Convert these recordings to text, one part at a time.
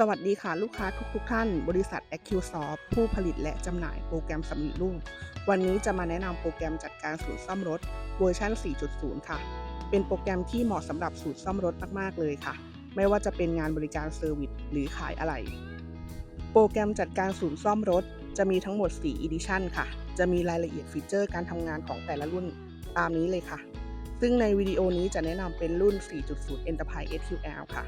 สวัสดีค่ะลูกค้าทุกๆทท่าน บริษัท AccuSoft ผู้ผลิตและจำหน่ายโปรแกรมสำเร็จรูป วันนี้จะมาแนะนำโปรแกรมจัดการศูนย์ซ่อมรถเวอร์ชัน 4.0 ค่ะ เป็นโปรแกรมที่เหมาะสำหรับศูนย์ซ่อมรถมาก ๆ เลยค่ะ ไม่ว่าจะเป็นงานบริการเซอร์วิสหรือขายอะไหล่โปรแกรมจัดการศูนย์ซ่อมรถ จะมีทั้งหมด4 Edition ค่ะ จะมีรายละเอียดฟีเจอร์การทำงานของแต่ละรุ่นตามนี้เลยค่ะ ซึ่งในวิดีโอนี้จะแนะนำเป็นรุ่น 4.0 Enterprise SQL ค่ะ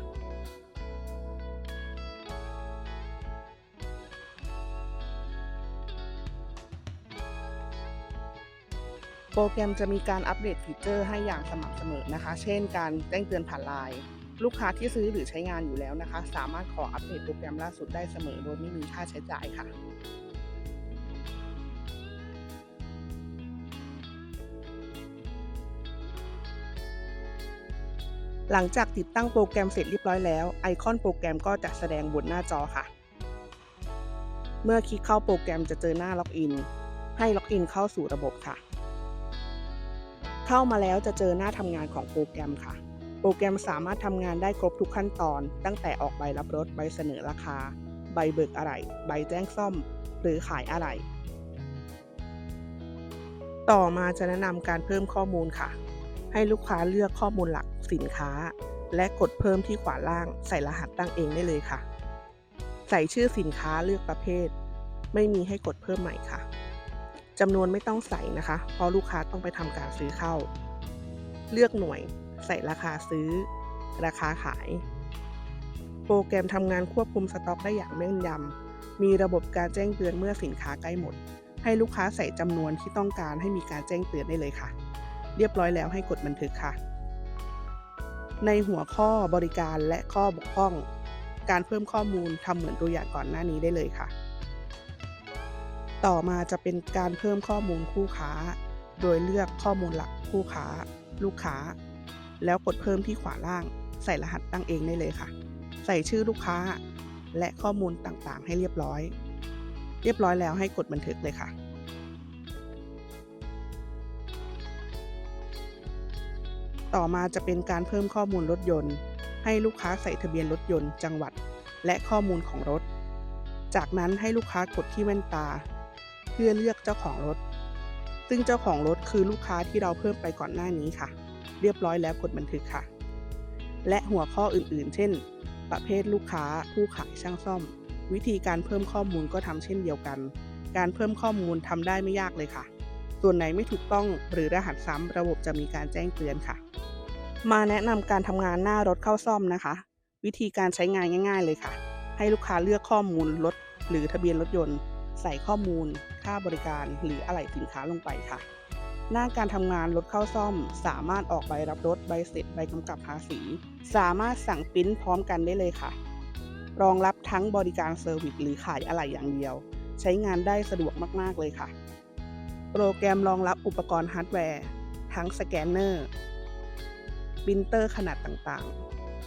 รแกรมจะมีการอัปเดตฟีเจอร์ให้อย่างสม่ำเสมอนะคะ เช่น การแจ้งเตือนผ่านไลน์ลูกค้าที่ซื้อหรือใช้งานอยู่แล้วนะคะ สามารถขออัปเดตโปรแกรมล่าสุดได้เสมอโดยไม่มีค่าใช้จ่ายค่ะหลังจากติดตั้งโปรแกรมเสร็จเรียบร้อยแล้ว ไอคอนโปรแกรมก็จะแสดงบนหน้าจอค่ะ เมื่อคลิกเข้าโปรแกรมจะเจอหน้าล็อกอิน ให้ล็อกอินเข้าสู่ระบบค่ะ เข้ามาแล้วจะเจอหน้าทำงานของโปรแกรมค่ะ โปรแกรมสามารถทำงานได้ครบทุกขั้นตอน ตั้งแต่ออกใบรับรถ ใบเสนอราคา ใบเบิกอะไหล่ใบแจ้งซ่อม หรือขายอะไหล่ต่อมาจะแนะนำการเพิ่มข้อมูลค่ะ ให้ลูกค้าเลือกข้อมูลหลักสินค้า และกดเพิ่มที่ขวาล่าง ใส่รหัสตั้งเองได้เลยค่ะ ใส่ชื่อสินค้าเลือกประเภท ไม่มีให้กดเพิ่มใหม่ค่ะ จำนวนไม่ต้องใส่นะคะ เพราะลูกค้าต้องไปทำการซื้อเข้า เลือกหน่วยใส่ราคาซื้อ ราคาขาย โปรแกรมทำงานควบคุมสต็อกได้อย่างแม่นยำ มีระบบการแจ้งเตือนเมื่อสินค้าใกล้หมด ให้ลูกค้าใส่จำนวนที่ต้องการให้มีการแจ้งเตือนได้เลยค่ะ เรียบร้อยแล้วให้กดบันทึกค่ะ ในหัวข้อบริการและข้อบกพร่อง การเพิ่มข้อมูลทำเหมือนตัวอย่างก่อนหน้านี้ได้เลยค่ะ ต่อมาจะเป็นการเพิ่มข้อมูลคู่ค้า โดยเลือกข้อมูลหลักคู่ค้า ลูกค้า แล้วกดเพิ่มที่ขวาล่าง ใส่รหัสตั้งเองได้เลยค่ะ ใส่ชื่อลูกค้า และข้อมูลต่างๆ ให้เรียบร้อย เรียบร้อยแล้วให้กดบันทึกเลยค่ะต่อมาจะเป็นการเพิ่มข้อมูลรถยนต์ ให้ลูกค้าใส่ทะเบียนรถยนต์ จังหวัด และข้อมูลของรถ จากนั้นให้ลูกค้ากดที่แว่นตา เพื่อเลือกเจ้าของรถ ซึ่งเจ้าของรถคือลูกค้าที่เราเพิ่มไปก่อนหน้านี้ค่ะ เรียบร้อยแล้วกดบันทึกค่ะ และหัวข้ออื่นๆ เช่น ประเภทลูกค้า ผู้ขายช่างซ่อม วิธีการเพิ่มข้อมูลก็ทำเช่นเดียวกัน การเพิ่มข้อมูลทำได้ไม่ยากเลยค่ะ ส่วนไหนไม่ถูกต้องหรือรหัสซ้ำระบบจะมีการแจ้งเตือนค่ะ มาแนะนำการทำงานหน้ารถเข้าซ่อมนะคะ วิธีการใช้งานง่าย ๆ เลยค่ะ ให้ลูกค้าเลือกข้อมูลรถหรือทะเบียนรถยนต์ ใส่ข้อมูล ค่าบริการ หรืออะไหล่สินค้าลงไปค่ะ หน้าการทำงานรถเข้าซ่อม สามารถออกใบรับรถใบเสร็จใบกำกับภาษี สามารถสั่งปิ้นพร้อมกันได้เลยค่ะ รองรับทั้งบริการเซอร์วิสหรือขายอะไหล่อย่างเดียว ใช้งานได้สะดวกมาก ๆ เลยค่ะ โปรแกรมรองรับอุปกรณ์ฮาร์ดแวร์ทั้งสแกนเนอร์ปรินเตอร์ขนาดต่าง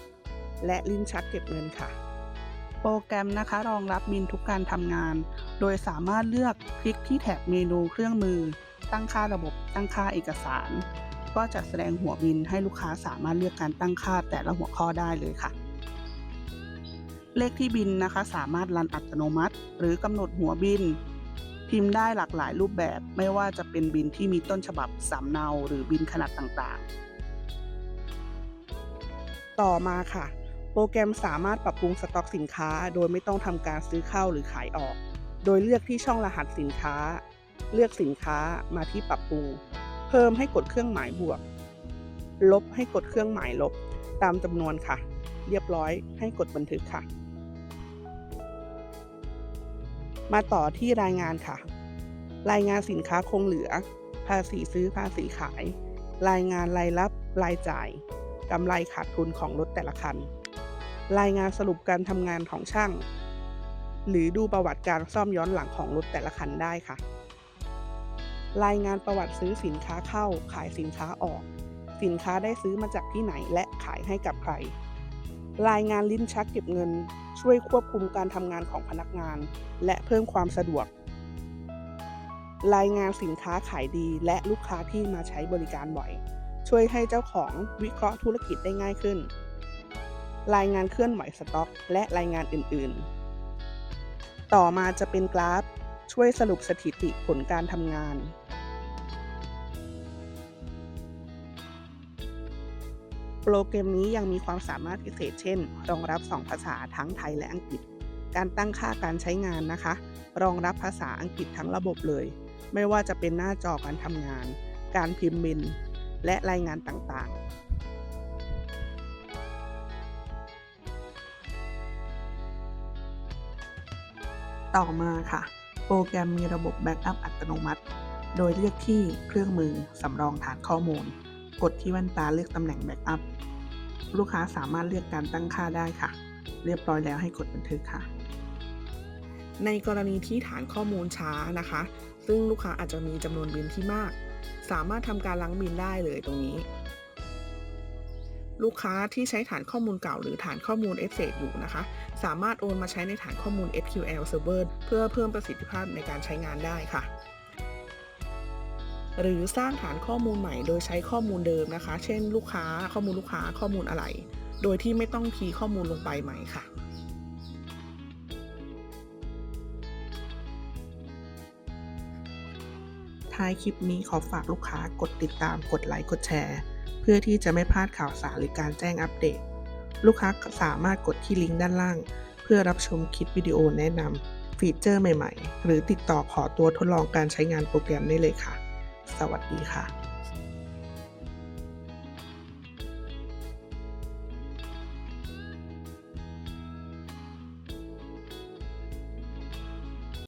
ๆ และลิ้นชักเก็บเงินค่ะ โปรแกรมนะคะรองรับมินทุกการทำงาน โดยสามารถเลือกคลิกที่แถบเมนูเครื่องมือ ตั้งค่าระบบ ตั้งค่าเอกสาร ก็จะแสดงหัวบินให้ลูกค้าสามารถเลือกการตั้งค่าแต่ละหัวข้อได้เลยค่ะ เลขที่บินนะคะสามารถรันอัตโนมัติ หรือกำหนดหัวบิน พิมพ์ได้หลากหลายรูปแบบ ไม่ว่าจะเป็นบินที่มีต้นฉบับสำเนาหรือบินขนาดต่างๆ ต่อมาค่ะ โปรแกรมสามารถปรับปรุงสต็อกสินค้า โดยไม่ต้องทำการซื้อเข้าหรือขายออก โดยเลือกที่ช่องรหัสสินค้า เลือกสินค้ามาที่ปรับปรุง เพิ่มให้กดเครื่องหมายบวก ลบให้กดเครื่องหมายลบ ตามจำนวนค่ะ เรียบร้อยให้กดบันทึกค่ะ มาต่อที่รายงานค่ะ รายงานสินค้าคงเหลือ ภาษีซื้อภาษีขาย รายงานรายรับรายจ่ายกำไรขาดทุนของรถแต่ละคัน รายงานสรุปการทำงานของช่าง หรือดูประวัติการซ่อมย้อนหลังของรถแต่ละคันได้ค่ะ รายงานประวัติซื้อสินค้าเข้า ขายสินค้าออก สินค้าได้ซื้อมาจากที่ไหนและขายให้กับใคร รายงานลิ้นชักเก็บเงิน ช่วยควบคุมการทำงานของพนักงาน และเพิ่มความสะดวก รายงานสินค้าขายดีและลูกค้าที่มาใช้บริการบ่อย ช่วยให้เจ้าของวิเคราะห์ธุรกิจได้ง่ายขึ้น รายงานเคลื่อนไหวสต็อก และรายงานอื่นๆ ต่อมาจะเป็นกราฟ ช่วยสรุปสถิติผลการทำงาน โปรแกรมนี้ยังมีความสามารถพิเศษเช่น รองรับ 2 ภาษาทั้งไทยและอังกฤษ การตั้งค่าการใช้งานนะคะ รองรับภาษาอังกฤษทั้งระบบเลย ไม่ว่าจะเป็นหน้าจอการทำงาน การพิมพ์บินและรายงานต่างๆ ต่อมาค่ะ โปรแกรมมีระบบแบ็กอัพอัตโนมัติ โดยเลือกที่เครื่องมือสำรองฐานข้อมูล กดที่แว่นตาเลือกตำแหน่งแบ็กอัพลูกค้าสามารถเลือกการตั้งค่าได้ค่ะ เรียบร้อยแล้วให้กดบันทึกค่ะ ในกรณีที่ฐานข้อมูลช้านะคะ ซึ่งลูกค้าอาจจะมีจำนวนบินที่มาก สามารถทำการล้างบินได้เลยตรงนี้ ลูกค้าที่ใช้ฐานข้อมูลเก่าหรือฐานข้อมูล s อ s อยู่นะคะ สามารถโอนมาใช้ในฐานข้อมูล SQL Server เพื่อเพิ่มประสิทธิภาพในการใช้งานได้ค่ะ หรือสร้างฐานข้อมูลใหม่โดยใช้ข้อมูลเดิมนะคะ เช่น ลูกค้าข้อมูลลูกค้าข้อมูลอะไร โดยที่ไม่ต้องคีย์ข้อมูลลงไปใหม่ค่ะท้ายคลิปนี้ขอฝากลูกค้ากดติดตามกดไลค์กดแชร์ เพื่อที่จะไม่พลาดข่าวสารหรือการแจ้งอัปเดต ลูกค้าสามารถกดที่ลิงก์ด้านล่าง เพื่อรับชมคลิปวิดีโอแนะนำฟีเจอร์ใหม่ ๆ หรือติดต่อขอตัวทดลองการใช้งานโปรแกรมได้เลยค่ะ สวัสดีค่ะ